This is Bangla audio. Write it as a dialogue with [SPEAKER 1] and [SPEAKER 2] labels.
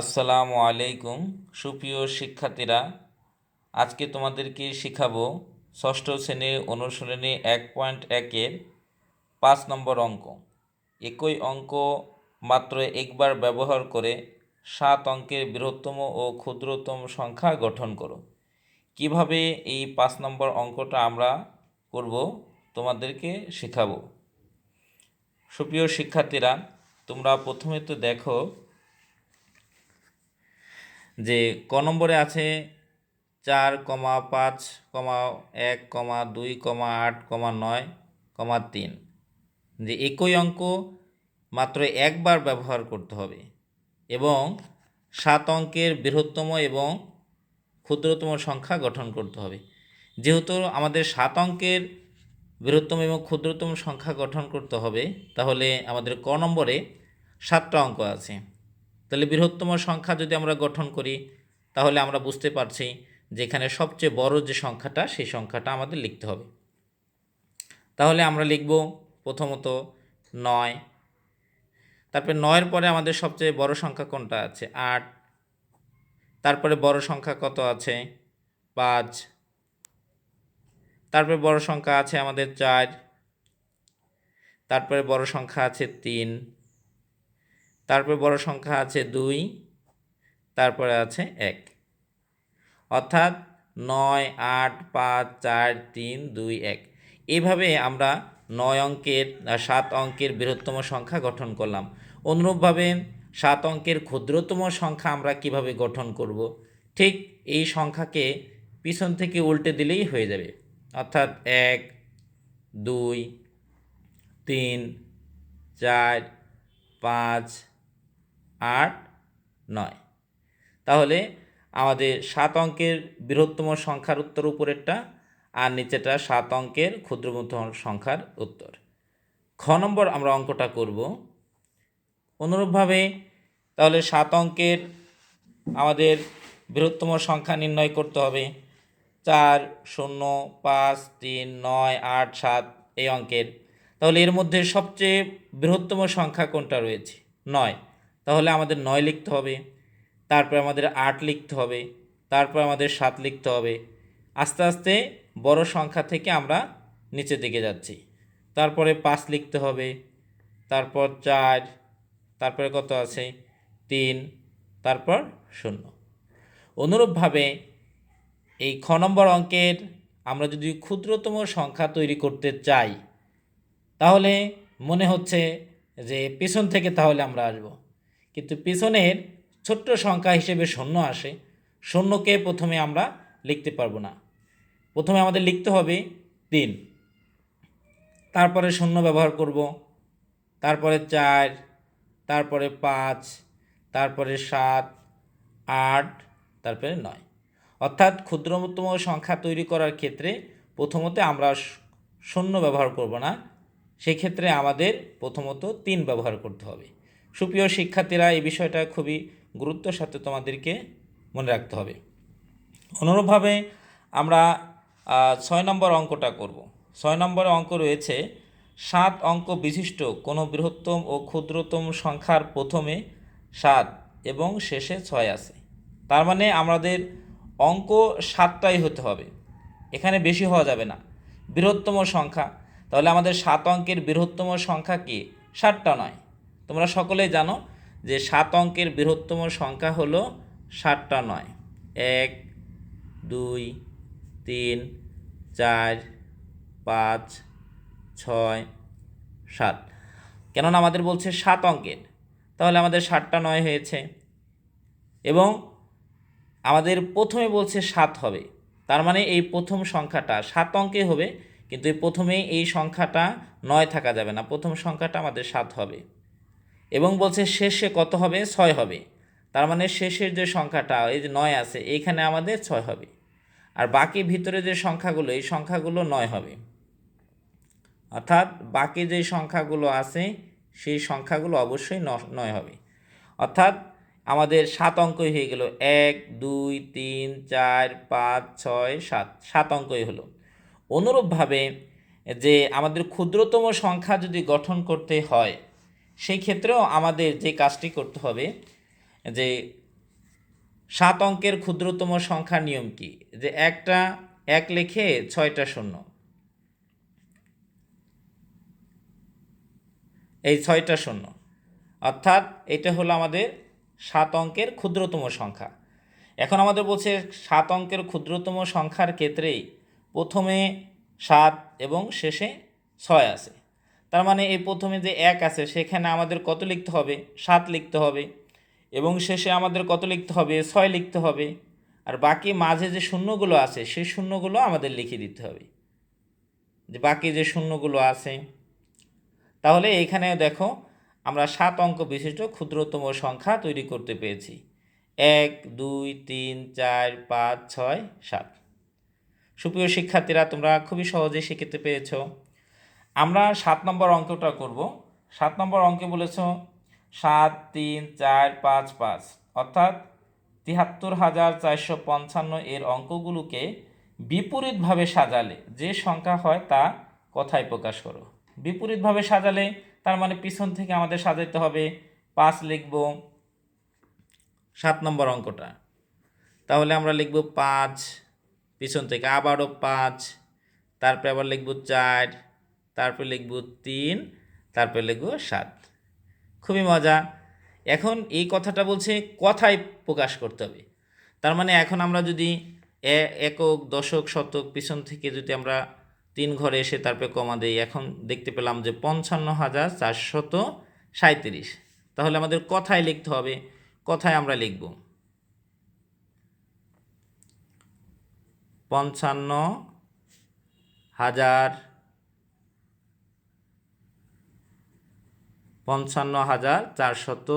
[SPEAKER 1] আসসালামু আলাইকুম, সুপ্রিয় শিক্ষার্থীরা। আজকে তোমাদেরকে শেখাবো ষষ্ঠ শ্রেণির অনুশীলনী এক পয়েন্ট একের পাঁচ নম্বর অঙ্ক। একই অঙ্ক মাত্র একবার ব্যবহার করে সাত অঙ্কের বৃহত্তম ও ক্ষুদ্রতম সংখ্যা গঠন করো। কীভাবে এই পাঁচ নম্বর অঙ্কটা আমরা করব তোমাদেরকে শেখাবো। সুপ্রিয় শিক্ষার্থীরা, তোমরা প্রথমে তো দেখো যে ক নম্বরে আছে? চার কমা পাঁচ কমা এক কমা দুই কমা আট কমা নয় কমা তিন। যে একই অঙ্ক মাত্র একবার ব্যবহার করতে হবে এবং সাত অঙ্কের বৃহত্তম এবং ক্ষুদ্রতম সংখ্যা গঠন করতে হবে। যেহেতু আমাদের সাত অঙ্কের বৃহত্তম এবং ক্ষুদ্রতম সংখ্যা গঠন করতে হবে, তাহলে আমাদের ক নম্বরে সাতটা অঙ্ক আছে। তাহলে বৃহত্তম সংখ্যা যদি আমরা গঠন করি, তাহলে আমরা বুঝতে পারছি যে এখানে সবচেয়ে বড় যে সংখ্যাটা, সেই সংখ্যাটা আমাদের লিখতে হবে। তাহলে আমরা লিখব প্রথমত নয়। তারপরে নয়ের পরে আমাদের সবচেয়ে বড় সংখ্যা কোনটা আছে? আট। তারপরে বড় সংখ্যা কত আছে? পাঁচ। তারপরে বড় সংখ্যা আছে আমাদের চার। তারপরে বড় সংখ্যা আছে তিন। তারপরে বড় সংখ্যা আছে দুই, তারপরে আছে এক। অর্থাৎ নয়, আট, পাঁচ, চার, তিন, দুই, এক। এভাবে আমরা নয় অঙ্কের সাত অঙ্কের বৃহত্তম সংখ্যা গঠন করলাম। অনুরূপভাবে সাত অঙ্কের ক্ষুদ্রতম সংখ্যা আমরা কীভাবে গঠন করব? ঠিক এই সংখ্যাকে পিছন থেকে উল্টে দিলেই হয়ে যাবে। অর্থাৎ এক, দুই, তিন, চার, পাঁচ আট নয়। তাহলে আমাদের সাত অঙ্কের বৃহত্তম সংখ্যার উত্তর উপরেরটা আর নিচেটা সাত অঙ্কের ক্ষুদ্রতম সংখ্যার উত্তর। খ নম্বর আমরা অঙ্কটা করব। অনুরূপভাবে তাহলে সাত অঙ্কের আমাদের বৃহত্তম সংখ্যা নির্ণয় করতে হবে। চার, শূন্য, পাঁচ, তিন, নয়, আট, সাত এই অঙ্কের। তাহলে এর মধ্যে সবচেয়ে বৃহত্তম সংখ্যা কোনটা রয়েছে? নয়। তাহলে আমাদের নয় লিখতে হবে, তারপর আমাদের আট লিখতে হবে, তারপর আমাদের সাত লিখতে হবে। আস্তে আস্তে বড় সংখ্যা থেকে আমরা নিচের দিকে যাচ্ছি। তারপরে পাঁচ লিখতে হবে, তারপর চার, তারপরে কত আছে? তিন, তারপর শূন্য। অনুরূপভাবে এই খ নম্বর অঙ্কের আমরা যদি ক্ষুদ্রতম সংখ্যা তৈরি করতে চাই, তাহলে মনে হচ্ছে যে পেছন থেকে তাহলে আমরা আসব। কিন্তু পেছনের ছোট্ট সংখ্যা হিসেবে শূন্য আসে। শূন্যকে প্রথমে আমরা লিখতে পারব না। প্রথমে আমাদের লিখতে হবে তিন। তারপরে শূন্য ব্যবহার করব। তারপরে চার, তারপরে পাঁচ, তারপরে সাত, আট, তারপরে নয়। অর্থাৎ ক্ষুদ্রতম সংখ্যা তৈরি করার ক্ষেত্রে প্রথমত আমরা শূন্য ব্যবহার করব না। সেক্ষেত্রে আমাদের প্রথমত তিন ব্যবহার করতে হবে। সুপ্রিয় শিক্ষার্থীরা, এই বিষয়টা খুবই গুরুত্বের সাথে তোমাদেরকে মনে রাখতে হবে। অনুরূপভাবে আমরা ছয় নম্বর অঙ্কটা করব। ছয় নম্বরে অঙ্ক রয়েছে, সাত অঙ্ক বিশিষ্ট কোনো বৃহত্তম ও ক্ষুদ্রতম সংখ্যার প্রথমে সাত এবং শেষে ছয় আছে। তার মানে আমাদের অঙ্ক সাতটাই হতে হবে। এখানে বেশি হওয়া যাবে না। বৃহত্তম সংখ্যা, তাহলে আমাদের সাত অঙ্কের বৃহত্তম সংখ্যা কি? সাতটা নয়। তোমরা সকলেই জানো যে সাত অঙ্কের বৃহত্তম সংখ্যা হলো সাতটা নয়। এক, দুই, তিন, চার, পাঁচ, ছয়, সাত। কেননা আমাদের বলছে সাত অঙ্কের। তাহলে আমাদের সাতটা নয় হয়েছে। এবং আমাদের প্রথমে বলছে সাত হবে। তার মানে এই প্রথম সংখ্যাটা সাত অঙ্কে হবে, কিন্তু এই প্রথমেই এই সংখ্যাটা নয় থাকা যাবে না। প্রথম সংখ্যাটা আমাদের সাত হবে। এবং বলছে শেষে কত হবে? ছয় হবে। তার মানে শেষের যে সংখ্যাটা, এই যে নয় আছে এইখানে আমাদের ছয় হবে। আর বাকি ভিতরে যে সংখ্যাগুলো, এই সংখ্যাগুলো নয় হবে। অর্থাৎ বাকি যে সংখ্যাগুলো আছে, সেই সংখ্যাগুলো অবশ্যই নয় হবে। অর্থাৎ আমাদের সাত অঙ্কই হয়ে গেল। এক, দুই, তিন, চার, পাঁচ, ছয়, সাত। সাত অঙ্কই হলো। অনুরূপভাবে যে আমাদের ক্ষুদ্রতম সংখ্যা যদি গঠন করতে হয় সেই ক্ষেত্রেও আমাদের যে কাজটি করতে হবে, যে সাত অঙ্কের ক্ষুদ্রতম সংখ্যার নিয়ম কি? যে একটা, এক লেখে ছয়টা শূন্য। এই ছয়টা শূন্য। অর্থাৎ এটা হলো আমাদের সাত অঙ্কের ক্ষুদ্রতম সংখ্যা। এখন আমাদের বলছে সাত অঙ্কের ক্ষুদ্রতম সংখ্যার ক্ষেত্রেই প্রথমে সাত এবং শেষে ছয় আছে। তার মানে এই প্রথমে যে এক আছে, সেখানে আমাদের কত লিখতে হবে? সাত লিখতে হবে। এবং শেষে আমাদের কত লিখতে হবে? ছয় লিখতে হবে। আর বাকি মাঝে যে শূন্যগুলো আছে, সেই শূন্যগুলো আমাদের লিখে দিতে হবে। যে বাকি যে শূন্যগুলো আছে। তাহলে এখানে দেখো, আমরা সাত অঙ্ক বিশিষ্ট ক্ষুদ্রতম সংখ্যা তৈরি করতে পেরেছি। এক, দুই, তিন, চার, পাঁচ, ছয়, সাত। সুপ্রিয় শিক্ষার্থীরা, তোমরা খুবই সহজে শিখতে পেরেছ। আমরা সাত নম্বর অঙ্কটা করব। সাত নম্বর অঙ্কে বলেছ সাত, তিন, চার, পাঁচ পাঁচ। অর্থাৎ তিয়াত্তর হাজার চারশো পঞ্চান্ন এর অঙ্কগুলোকে বিপরীতভাবে সাজালে যে সংখ্যা হয় তা কথায় প্রকাশ করো। বিপরীতভাবে সাজালে তার মানে পিছন থেকে আমাদের সাজাইতে হবে। পাঁচ লিখব সাত নম্বর অঙ্কটা। তাহলে আমরা লিখব পাঁচ, পিছন থেকে আবারও পাঁচ, তারপরে আবার লিখব চার তারপরে লিখব তিন, তারপরে লিখব সাত। খুবই মজা। এখন এই কথাটা বলছে কথায় প্রকাশ করতে হবে। তার মানে এখন আমরা যদি একক, দশক, শতক, পিছন থেকে যদি আমরা তিন ঘরে এসে তারপরে কমা দেই, এখন দেখতে পেলাম যে পঞ্চান্ন হাজার চারশত সাঁত্রিশ তাহলে আমাদের কথায় লিখতে হবে, কথায় আমরা লিখব। পঞ্চান্ন হাজার পঞ্চান্ন হাজার চারশত